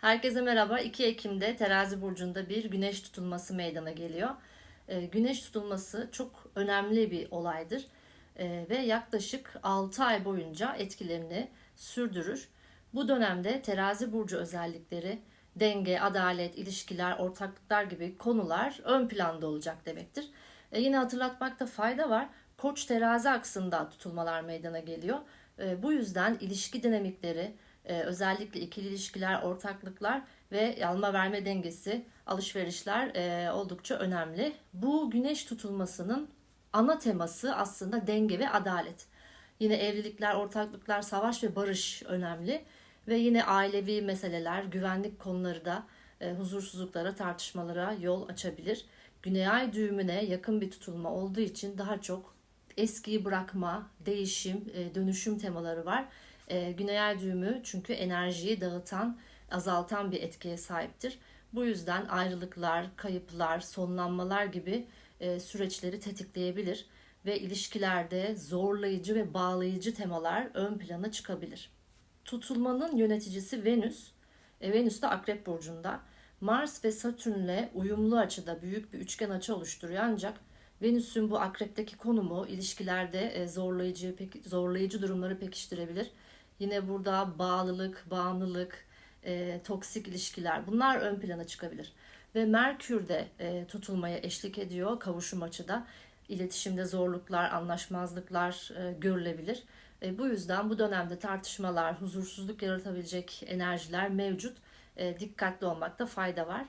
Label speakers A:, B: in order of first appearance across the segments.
A: Herkese merhaba. 2 Ekim'de Terazi burcunda bir güneş tutulması meydana geliyor. Ee, Güneş tutulması çok önemli bir olaydır Ee, ve yaklaşık 6 ay boyunca etkilerini sürdürür. Bu dönemde Terazi burcu özellikleri, denge, adalet, ilişkiler, ortaklıklar gibi konular ön planda olacak demektir. Ee, Yine hatırlatmakta fayda var. Koç terazi aksında tutulmalar meydana geliyor. Bu yüzden ilişki dinamikleri, ee, özellikle ikili ilişkiler, ortaklıklar ve alma verme dengesi, alışverişler e, oldukça önemli. Bu güneş tutulmasının ana teması aslında denge ve adalet. Yine evlilikler, ortaklıklar, savaş ve barış önemli. Ve yine ailevi meseleler, güvenlik konuları da e, huzursuzluklara, tartışmalara yol açabilir. Güney ay düğümüne yakın bir tutulma olduğu için daha çok eskiyi bırakma, değişim, e, dönüşüm temaları var. E, Güney ay düğümü çünkü enerjiyi dağıtan, azaltan bir etkiye sahiptir. Bu yüzden ayrılıklar, kayıplar, sonlanmalar gibi e, süreçleri tetikleyebilir ve ilişkilerde zorlayıcı ve bağlayıcı temalar ön plana çıkabilir. Tutulmanın yöneticisi Venüs, e, Venüs de Akrep burcunda. Mars ve Satürn'le uyumlu açıda büyük bir üçgen açı oluşturuyor ancak Venüs'ün bu akrepteki konumu ilişkilerde e, zorlayıcı zorlayıcı durumları pekiştirebilir. Yine burada bağlılık, bağımlılık, e, toksik ilişkiler bunlar ön plana çıkabilir. Ve Merkür de e, tutulmaya eşlik ediyor kavuşum açıda. İletişimde zorluklar, anlaşmazlıklar e, görülebilir. E, bu yüzden bu dönemde tartışmalar, huzursuzluk yaratabilecek enerjiler mevcut. E, dikkatli olmakta fayda var.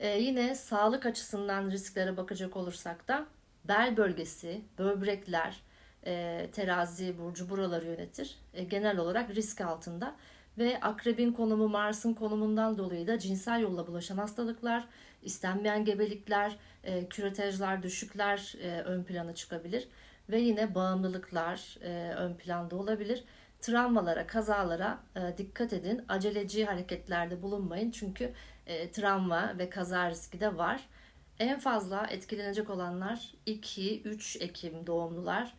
A: E, yine sağlık açısından risklere bakacak olursak da bel bölgesi, böbrekler, e, terazi burcu buraları yönetir. E, genel olarak risk altında ve akrebin konumu Mars'ın konumundan dolayı da cinsel yolla bulaşan hastalıklar, istenmeyen gebelikler, e, küretejler, düşükler e, ön plana çıkabilir ve yine bağımlılıklar e, ön planda olabilir. Travmalara, kazalara e, dikkat edin. Aceleci hareketlerde bulunmayın çünkü e, travma ve kaza riski de var. En fazla etkilenecek olanlar 2-3 Ekim doğumlular,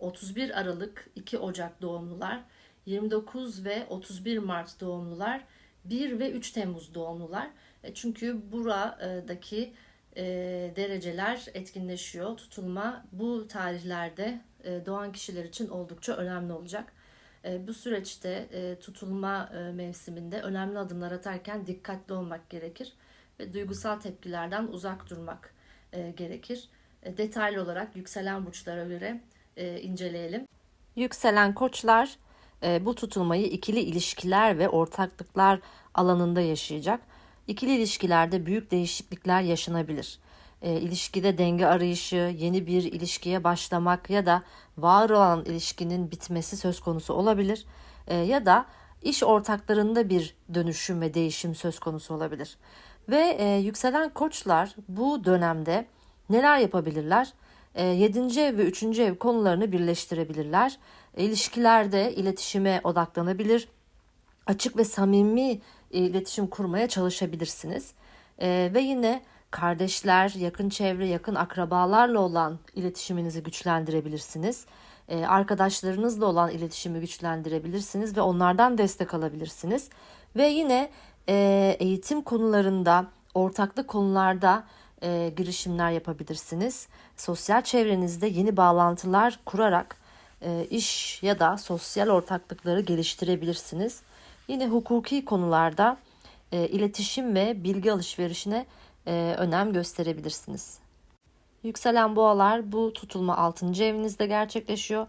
A: 31 Aralık 2 Ocak doğumlular, 29 ve 31 Mart doğumlular, 1 ve 3 Temmuz doğumlular. E, Çünkü buradaki e, dereceler etkinleşiyor. Tutulma bu tarihlerde e, doğan kişiler için oldukça önemli olacak. Bu süreçte tutulma mevsiminde önemli adımlar atarken dikkatli olmak gerekir ve duygusal tepkilerden uzak durmak gerekir. Detaylı olarak yükselen burçlara göre e, inceleyelim. Yükselen koçlar e, bu tutulmayı ikili ilişkiler ve ortaklıklar alanında yaşayacak. İkili ilişkilerde büyük değişiklikler yaşanabilir. E, ilişkide denge arayışı, yeni bir ilişkiye başlamak ya da var olan ilişkinin bitmesi söz konusu olabilir. E, ya da iş ortaklarında bir dönüşüm ve değişim söz konusu olabilir. Ve e, yükselen koçlar bu dönemde neler yapabilirler? 7. ev ve 3. ev konularını birleştirebilirler. E, İlişkilerde iletişime odaklanabilir. Açık ve samimi e, iletişim kurmaya çalışabilirsiniz. E, ve yine kardeşler, yakın çevre, yakın akrabalarla olan iletişiminizi güçlendirebilirsiniz. E, arkadaşlarınızla olan iletişimi güçlendirebilirsiniz ve onlardan destek alabilirsiniz. Ve yine e, eğitim konularında, ortaklık konularda e, girişimler yapabilirsiniz. Sosyal çevrenizde yeni bağlantılar kurarak e, iş ya da sosyal ortaklıkları geliştirebilirsiniz. Yine hukuki konularda e, iletişim ve bilgi alışverişine e, önem gösterebilirsiniz. Yükselen boğalar bu tutulma 6. evinizde gerçekleşiyor.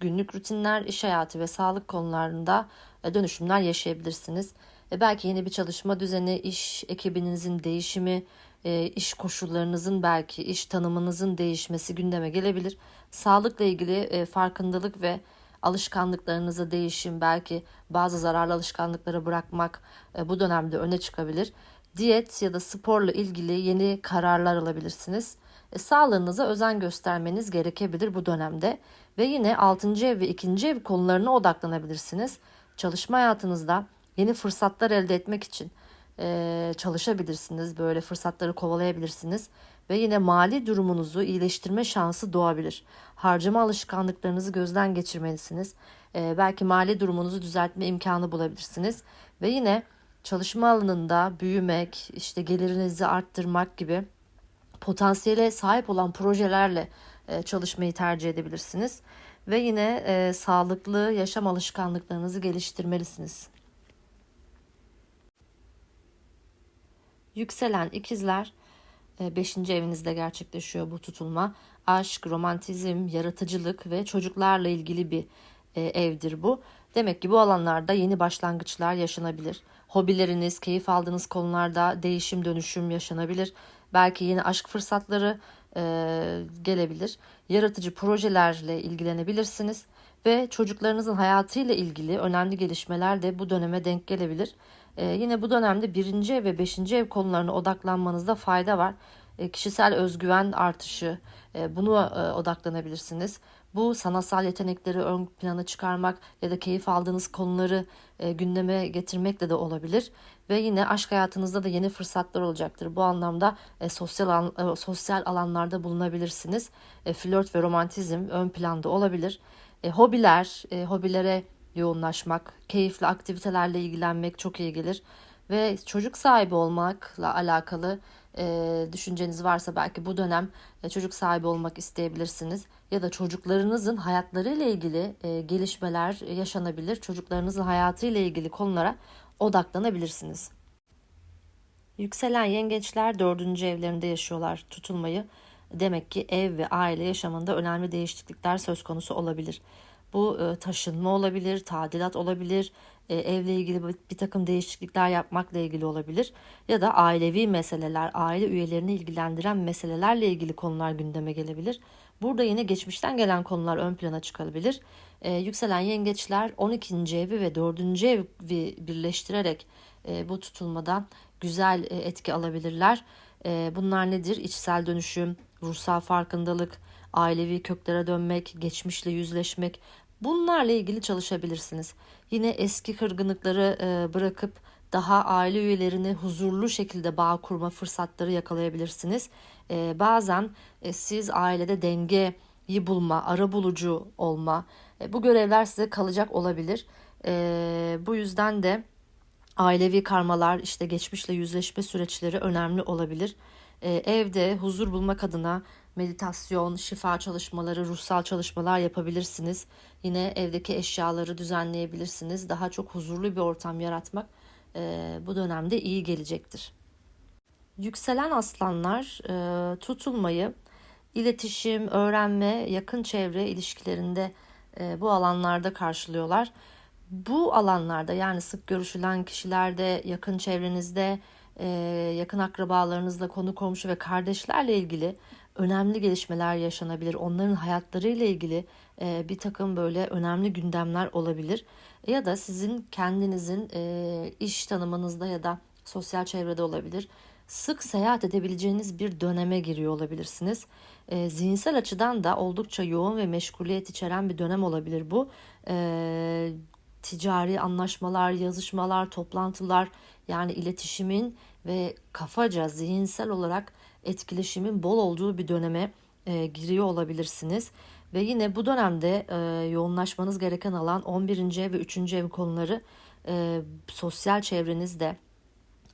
A: Günlük rutinler, iş hayatı ve sağlık konularında e, dönüşümler yaşayabilirsiniz. E, belki yeni bir çalışma düzeni, iş ekibinizin değişimi, e, iş koşullarınızın belki iş tanımınızın değişmesi gündeme gelebilir. Sağlıkla ilgili e, farkındalık ve alışkanlıklarınızı değişim, belki bazı zararlı alışkanlıkları bırakmak e, bu dönemde öne çıkabilir. Diyet ya da sporla ilgili yeni kararlar alabilirsiniz. E, sağlığınıza özen göstermeniz gerekebilir bu dönemde. Ve yine 6. ev ve 2. ev konularına odaklanabilirsiniz. Çalışma hayatınızda yeni fırsatlar elde etmek için e, çalışabilirsiniz. Böyle fırsatları kovalayabilirsiniz. Ve yine mali durumunuzu iyileştirme şansı doğabilir. Harcama alışkanlıklarınızı gözden geçirmelisiniz. E, belki mali durumunuzu düzeltme imkanı bulabilirsiniz. Ve yine çalışma alanında büyümek, işte gelirinizi arttırmak gibi potansiyele sahip olan projelerle e, çalışmayı tercih edebilirsiniz. Ve yine e, sağlıklı yaşam alışkanlıklarınızı geliştirmelisiniz. Yükselen ikizler 5. evinizde gerçekleşiyor bu tutulma. Aşk, romantizm, yaratıcılık ve çocuklarla ilgili bir e, evdir bu. Demek ki bu alanlarda yeni başlangıçlar yaşanabilir. Hobileriniz, keyif aldığınız konularda değişim dönüşüm yaşanabilir. Belki yeni aşk fırsatları e, gelebilir. Yaratıcı projelerle ilgilenebilirsiniz ve çocuklarınızın hayatıyla ilgili önemli gelişmeler de bu döneme denk gelebilir. E, yine bu dönemde birinci ev ve beşinci ev konularına odaklanmanızda fayda var. E, kişisel özgüven artışı, e, bunu e, odaklanabilirsiniz. Bu sanatsal yetenekleri ön plana çıkarmak ya da keyif aldığınız konuları e, gündeme getirmekle de olabilir. Ve yine aşk hayatınızda da yeni fırsatlar olacaktır. Bu anlamda e, sosyal alan, e, sosyal alanlarda bulunabilirsiniz. E, flört ve romantizm ön planda olabilir. E, hobiler, e, hobilere yoğunlaşmak, keyifli aktivitelerle ilgilenmek çok iyi gelir. Ve çocuk sahibi olmakla alakalı e, düşünceniz varsa belki bu dönem e, çocuk sahibi olmak isteyebilirsiniz. Ya da çocuklarınızın hayatlarıyla ilgili e, gelişmeler yaşanabilir. Çocuklarınızın hayatıyla ilgili konulara odaklanabilirsiniz. Yükselen yengeçler dördüncü evlerinde yaşıyorlar tutulmayı. Demek ki ev ve aile yaşamında önemli değişiklikler söz konusu olabilir. Bu e, taşınma olabilir, tadilat olabilir, e, evle ilgili bir, takım değişiklikler yapmakla ilgili olabilir. Ya da ailevi meseleler, aile üyelerini ilgilendiren meselelerle ilgili konular gündeme gelebilir. Burada yine geçmişten gelen konular ön plana çıkabilir. E, yükselen yengeçler 12. evi ve 4. evi birleştirerek e, bu tutulmadan güzel e, etki alabilirler. E, bunlar nedir? İçsel dönüşüm, ruhsal farkındalık, ailevi köklere dönmek, geçmişle yüzleşmek, Bunlarla ilgili çalışabilirsiniz. Yine eski kırgınlıkları e, bırakıp daha aile üyelerini huzurlu şekilde bağ kurma fırsatları yakalayabilirsiniz. E, bazen e, siz ailede dengeyi bulma, ara bulucu olma bu görevler size kalacak olabilir. Bu yüzden de ailevi karmalar, işte geçmişle yüzleşme süreçleri önemli olabilir. Evde huzur bulmak adına meditasyon, şifa çalışmaları, ruhsal çalışmalar yapabilirsiniz. Yine evdeki eşyaları düzenleyebilirsiniz. Daha çok huzurlu bir ortam yaratmak e, bu dönemde iyi gelecektir. Yükselen aslanlar e, tutulmayı iletişim, öğrenme, yakın çevre ilişkilerinde e, bu alanlarda karşılıyorlar. Bu alanlarda yani sık görüşülen kişilerde, yakın çevrenizde, e, yakın akrabalarınızla, konu komşu ve kardeşlerle ilgili önemli gelişmeler yaşanabilir. Onların hayatlarıyla ilgili e, bir takım böyle önemli gündemler olabilir. Ya da sizin kendinizin e, iş tanımınızda ya da sosyal çevrede olabilir. Sık seyahat edebileceğiniz bir döneme giriyor olabilirsiniz. E, zihinsel açıdan da oldukça yoğun ve meşguliyet içeren bir dönem olabilir bu. E, ticari anlaşmalar, yazışmalar, toplantılar yani iletişimin ve kafaca zihinsel olarak etkileşimin bol olduğu bir döneme e, giriyor olabilirsiniz. Ve yine bu dönemde e, yoğunlaşmanız gereken alan 11. ev ve 3. ev konuları e, sosyal çevrenizde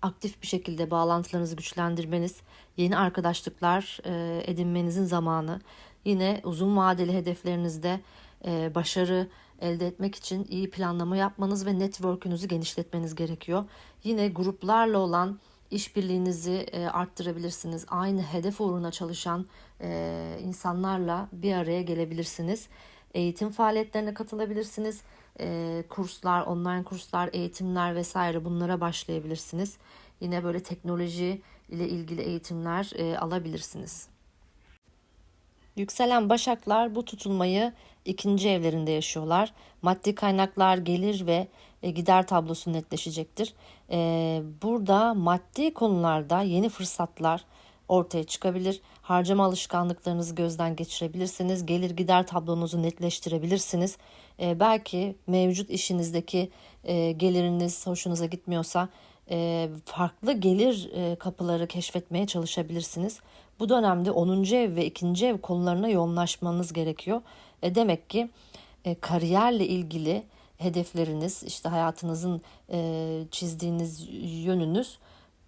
A: aktif bir şekilde bağlantılarınızı güçlendirmeniz, yeni arkadaşlıklar e, edinmenizin zamanı. Yine uzun vadeli hedeflerinizde e, başarı elde etmek için iyi planlama yapmanız ve network'ünüzü genişletmeniz gerekiyor. Yine gruplarla olan işbirliğinizi e, arttırabilirsiniz. Aynı hedef uğruna çalışan e, insanlarla bir araya gelebilirsiniz. Eğitim faaliyetlerine katılabilirsiniz. E, kurslar, online kurslar, eğitimler vesaire bunlara başlayabilirsiniz. Yine böyle teknoloji ile ilgili eğitimler alabilirsiniz. Yükselen başaklar bu tutulmayı ikinci evlerinde yaşıyorlar. Maddi kaynaklar, gelir ve gider tablosu netleşecektir. E, burada maddi konularda yeni fırsatlar ortaya çıkabilir. Harcama alışkanlıklarınızı gözden geçirebilirsiniz. Gelir gider tablonuzu netleştirebilirsiniz. E, belki mevcut işinizdeki geliriniz hoşunuza gitmiyorsa farklı gelir kapıları keşfetmeye çalışabilirsiniz. Bu dönemde 10. ev ve 2. ev konularına yoğunlaşmanız gerekiyor. Demek ki kariyerle ilgili hedefleriniz, işte hayatınızın e, çizdiğiniz yönünüz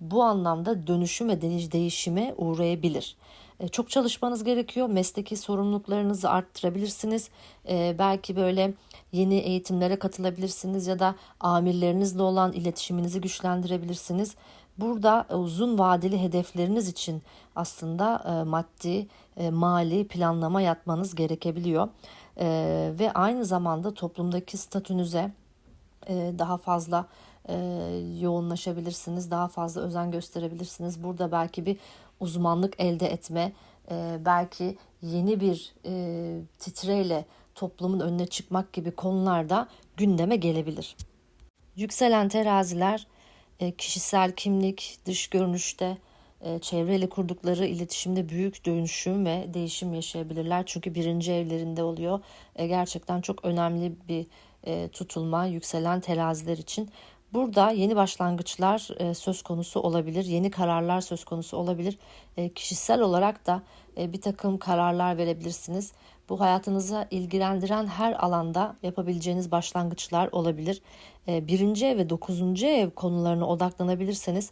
A: bu anlamda dönüşüm ve değiş- değişime uğrayabilir. E, Çok çalışmanız gerekiyor. Mesleki sorumluluklarınızı arttırabilirsiniz. E, belki böyle yeni eğitimlere katılabilirsiniz ya da amirlerinizle olan iletişiminizi güçlendirebilirsiniz. Burada uzun vadeli hedefleriniz için aslında e, maddi, e, mali planlama yapmanız gerekebiliyor. E, ve aynı zamanda toplumdaki statünüze e, daha fazla e, yoğunlaşabilirsiniz, daha fazla özen gösterebilirsiniz. Burada belki bir uzmanlık elde etme, e, belki yeni bir e, titreyle toplumun önüne çıkmak gibi konularda gündeme gelebilir. Yükselen teraziler e, kişisel kimlik, dış görünüşte, çevreyle kurdukları iletişimde büyük dönüşüm ve değişim yaşayabilirler. Çünkü birinci evlerinde oluyor. E, Gerçekten çok önemli bir e, tutulma yükselen teraziler için. Burada yeni başlangıçlar e, söz konusu olabilir, yeni kararlar söz konusu olabilir. E, Kişisel olarak da bir takım kararlar verebilirsiniz. Bu hayatınıza ilgilendiren her alanda yapabileceğiniz başlangıçlar olabilir. Birinci ev ve dokuzuncu ev konularına odaklanabilirseniz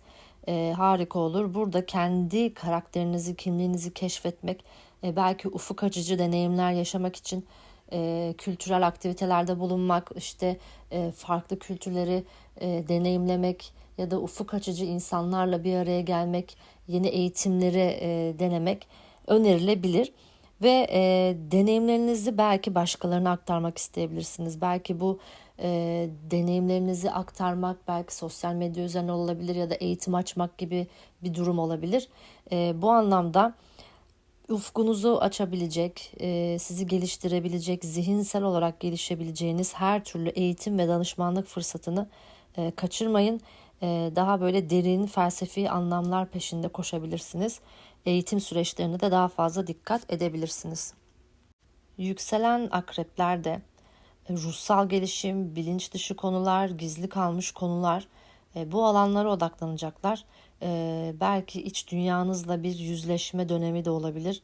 A: e, harika olur. Burada kendi karakterinizi, kimliğinizi keşfetmek, e, belki ufuk açıcı deneyimler yaşamak için e, kültürel aktivitelerde bulunmak, işte e, farklı kültürleri e, deneyimlemek ya da ufuk açıcı insanlarla bir araya gelmek, yeni eğitimleri e, denemek önerilebilir. Ve e, deneyimlerinizi belki başkalarına aktarmak isteyebilirsiniz. Belki bu e, deneyimlerinizi aktarmak belki sosyal medya üzerinden olabilir ya da eğitim açmak gibi bir durum olabilir. E, bu anlamda ufkunuzu açabilecek, e, sizi geliştirebilecek, zihinsel olarak gelişebileceğiniz her türlü eğitim ve danışmanlık fırsatını e, kaçırmayın. E, Daha böyle derin felsefi anlamlar peşinde koşabilirsiniz. Eğitim süreçlerine de daha fazla dikkat edebilirsiniz. Yükselen akreplerde e, ruhsal gelişim, bilinç dışı konular, gizli kalmış konular e, bu alanlara odaklanacaklar. E, belki iç dünyanızla bir yüzleşme dönemi de olabilir.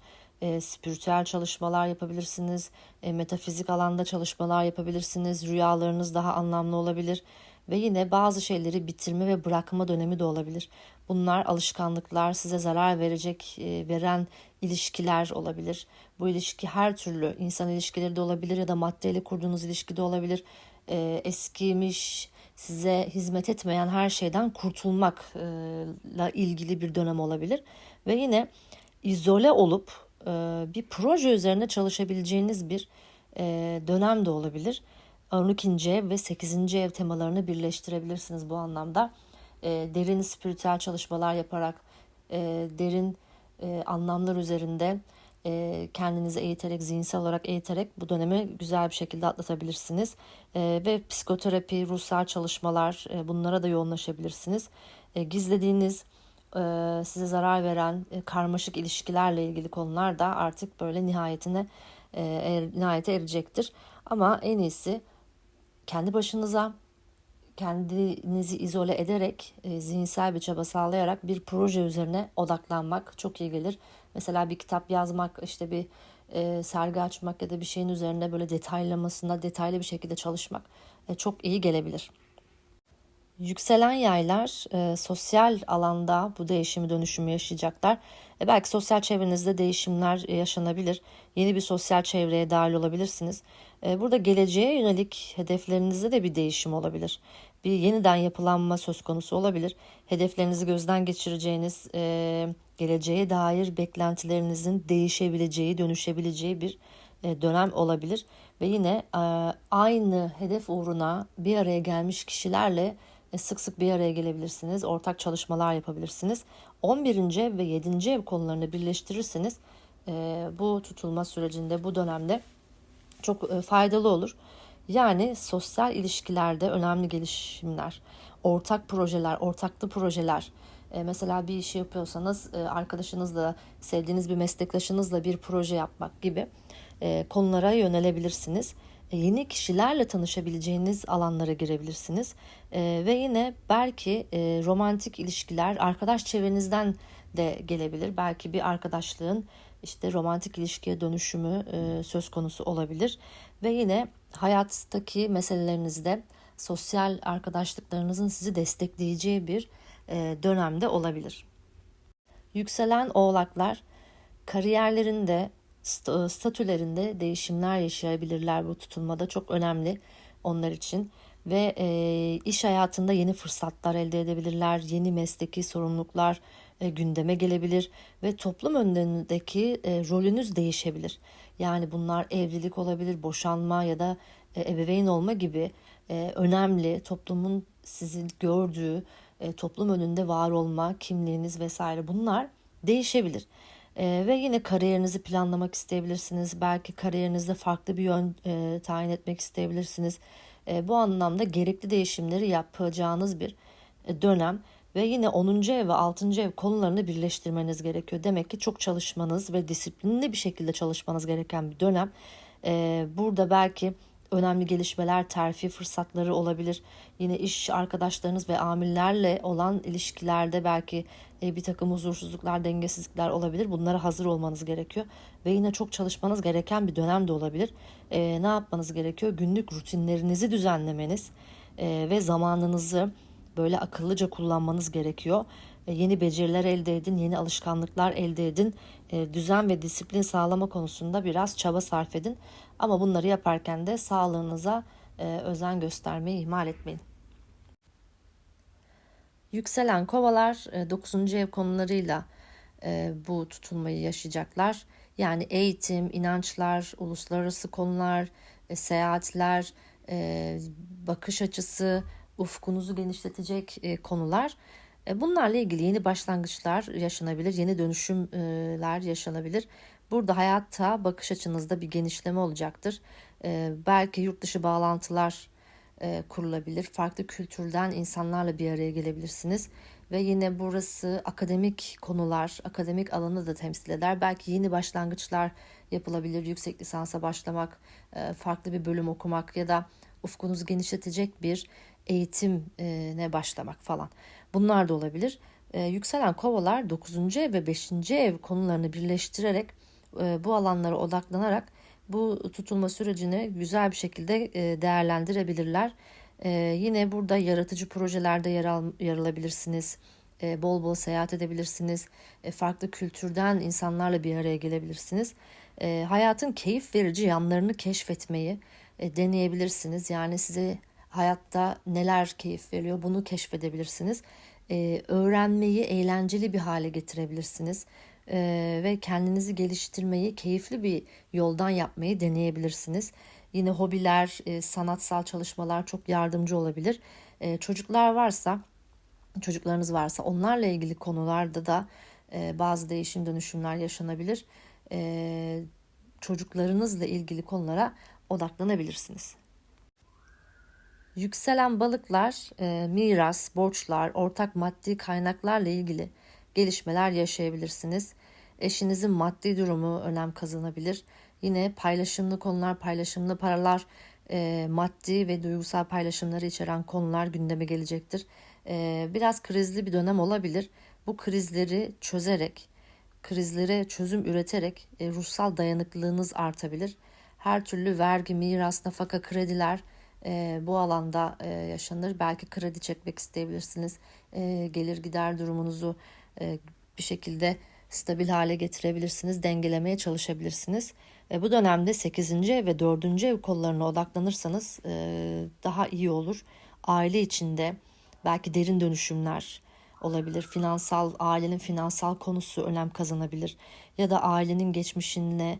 A: Spiritüel çalışmalar yapabilirsiniz, metafizik alanda çalışmalar yapabilirsiniz, rüyalarınız daha anlamlı olabilir ve yine bazı şeyleri bitirme ve bırakma dönemi de olabilir. Bunlar alışkanlıklar, size zarar verecek, e, veren ilişkiler olabilir. Bu ilişki her türlü insan ilişkileri de olabilir ya da maddeyle kurduğunuz ilişki de olabilir. E, eskimiş, size hizmet etmeyen her şeyden kurtulmakla ilgili bir dönem olabilir. Ve yine izole olup e, bir proje üzerine çalışabileceğiniz bir e, dönem de olabilir. 12. ev ve 8. ev temalarını birleştirebilirsiniz bu anlamda. E, derin spiritüel çalışmalar yaparak, e, derin e, anlamlar üzerinde e, kendinizi eğiterek, zihinsel olarak eğiterek bu dönemi güzel bir şekilde atlatabilirsiniz. E, ve psikoterapi, ruhsal çalışmalar e, bunlara da yoğunlaşabilirsiniz. E, gizlediğiniz, e, size zarar veren e, karmaşık ilişkilerle ilgili konular da artık böyle nihayetine e, er, nihayete erecektir. Ama en iyisi kendi başınıza kendinizi izole ederek e, zihinsel bir çaba sağlayarak bir proje üzerine odaklanmak çok iyi gelir. Mesela bir kitap yazmak, işte bir e, sergi açmak ya da bir şeyin üzerine böyle detaylamasında detaylı bir şekilde çalışmak e, çok iyi gelebilir. Yükselen yaylar e, sosyal alanda bu değişimi dönüşümü yaşayacaklar. E, belki sosyal çevrenizde değişimler e, yaşanabilir. Yeni bir sosyal çevreye dahil olabilirsiniz. E, burada geleceğe yönelik hedeflerinizde de bir değişim olabilir. Bir yeniden yapılanma söz konusu olabilir. Hedeflerinizi gözden geçireceğiniz, e, geleceğe dair beklentilerinizin değişebileceği, dönüşebileceği bir e, dönem olabilir. Ve yine e, aynı hedef uğruna bir araya gelmiş kişilerle sık sık bir araya gelebilirsiniz. Ortak çalışmalar yapabilirsiniz. 11. ev ve 7. ev konularını birleştirirseniz e, bu tutulma sürecinde, bu dönemde çok e, faydalı olur. Yani sosyal ilişkilerde önemli gelişimler, ortak projeler, ortaklı projeler. E, mesela bir işi yapıyorsanız e, arkadaşınızla, sevdiğiniz bir meslektaşınızla bir proje yapmak gibi e, konulara yönelebilirsiniz. E, yeni kişilerle tanışabileceğiniz alanlara girebilirsiniz. E, ve yine belki e, romantik ilişkiler arkadaş çevrenizden de gelebilir. Belki bir arkadaşlığın işte romantik ilişkiye dönüşümü söz konusu olabilir. ve yine hayattaki meselelerinizde sosyal arkadaşlıklarınızın sizi destekleyeceği bir dönemde olabilir. Yükselen oğlaklar kariyerlerinde, statülerinde değişimler yaşayabilirler bu tutulmada. Çok önemli onlar için ve e, iş hayatında yeni fırsatlar elde edebilirler, yeni mesleki sorumluluklar e, gündeme gelebilir ve toplum önündeki e, rolünüz değişebilir. Yani bunlar evlilik olabilir, boşanma ya da e, ebeveyn olma gibi e, önemli toplumun sizi gördüğü e, toplum önünde var olma, kimliğiniz vesaire bunlar değişebilir. E, ve yine kariyerinizi planlamak isteyebilirsiniz. Belki kariyerinizde farklı bir yön e, tayin etmek isteyebilirsiniz. E, bu anlamda gerekli değişimleri yapacağınız bir e, dönem ve yine 10. ev ve 6. ev konularını birleştirmeniz gerekiyor. Demek ki çok çalışmanız ve disiplinli bir şekilde çalışmanız gereken bir dönem. E, burada belki önemli gelişmeler, terfi fırsatları olabilir. Yine iş arkadaşlarınız ve amirlerle olan ilişkilerde belki bir takım huzursuzluklar, dengesizlikler olabilir. Bunlara hazır olmanız gerekiyor. Ve yine çok çalışmanız gereken bir dönem de olabilir. E, ne yapmanız gerekiyor? Günlük rutinlerinizi düzenlemeniz e, ve zamanınızı böyle akıllıca kullanmanız gerekiyor. E, yeni beceriler elde edin, yeni alışkanlıklar elde edin. E, düzen ve disiplin sağlama konusunda biraz çaba sarf edin. Ama bunları yaparken de sağlığınıza e, özen göstermeyi ihmal etmeyin. Yükselen kovalar 9. ev konularıyla bu tutulmayı yaşayacaklar. Yani eğitim, inançlar, uluslararası konular, seyahatler, bakış açısı, ufkunuzu genişletecek konular. Bunlarla ilgili yeni başlangıçlar yaşanabilir, yeni dönüşümler yaşanabilir. Burada hayatta bakış açınızda bir genişleme olacaktır. Belki yurt dışı bağlantılar kurulabilir. Farklı kültürden insanlarla bir araya gelebilirsiniz. Ve yine burası akademik konular, akademik alanı da temsil eder. Belki yeni başlangıçlar yapılabilir. Yüksek lisansa başlamak, farklı bir bölüm okumak ya da ufkunuzu genişletecek bir eğitime başlamak falan. Bunlar da olabilir. Yükselen kovalar 9. ev ve 5. ev konularını birleştirerek bu alanlara odaklanarak bu tutulma sürecini güzel bir şekilde değerlendirebilirler. Yine burada yaratıcı projelerde yer, al, yer alabilirsiniz. Bol bol seyahat edebilirsiniz. Farklı kültürden insanlarla bir araya gelebilirsiniz. Hayatın keyif verici yanlarını keşfetmeyi deneyebilirsiniz. Yani size hayatta neler keyif veriyor bunu keşfedebilirsiniz. Öğrenmeyi eğlenceli bir hale getirebilirsiniz e, ve kendinizi geliştirmeyi keyifli bir yoldan yapmayı deneyebilirsiniz. Yine hobiler, e, sanatsal çalışmalar çok yardımcı olabilir. E, çocuklar varsa, çocuklarınız varsa onlarla ilgili konularda da e, bazı değişim dönüşümler yaşanabilir. E, çocuklarınızla ilgili konulara odaklanabilirsiniz. Yükselen balıklar, e, miras, borçlar, ortak maddi kaynaklarla ilgili gelişmeler yaşayabilirsiniz. Eşinizin maddi durumu önem kazanabilir. Yine paylaşımlı konular, paylaşımlı paralar, e, maddi ve duygusal paylaşımları içeren konular gündeme gelecektir. E, biraz krizli bir dönem olabilir. Bu krizleri çözerek, krizlere çözüm üreterek e, ruhsal dayanıklılığınız artabilir. Her türlü vergi, miras, nafaka, krediler e, bu alanda e, yaşanır. Belki kredi çekmek isteyebilirsiniz. E, gelir gider durumunuzu e, bir şekilde stabil hale getirebilirsiniz, dengelemeye çalışabilirsiniz. E, bu dönemde 8. ev ve 4. ev kollarına odaklanırsanız e, daha iyi olur. Aile içinde belki derin dönüşümler olabilir. Finansal, ailenin finansal konusu önem kazanabilir. Ya da ailenin geçmişinle,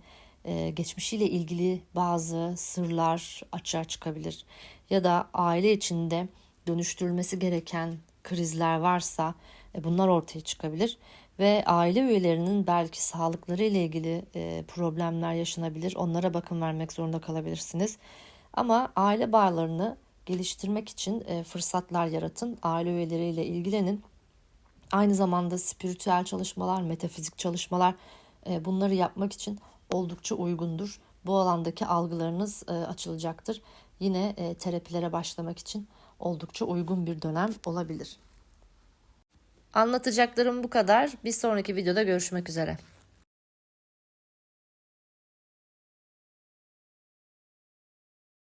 A: geçmişiyle ilgili bazı sırlar açığa çıkabilir. Ya da aile içinde dönüştürülmesi gereken krizler varsa e, bunlar ortaya çıkabilir ve aile üyelerinin belki sağlıkları ile ilgili e, problemler yaşanabilir. Onlara bakım vermek zorunda kalabilirsiniz. Ama aile bağlarını geliştirmek için e, fırsatlar yaratın. Aile üyeleriyle ilgilenin. Aynı zamanda spiritüel çalışmalar, metafizik çalışmalar bunları yapmak için oldukça uygundur. Bu alandaki algılarınız açılacaktır. Yine terapilere başlamak için oldukça uygun bir dönem olabilir. Anlatacaklarım bu kadar. Bir sonraki videoda görüşmek üzere.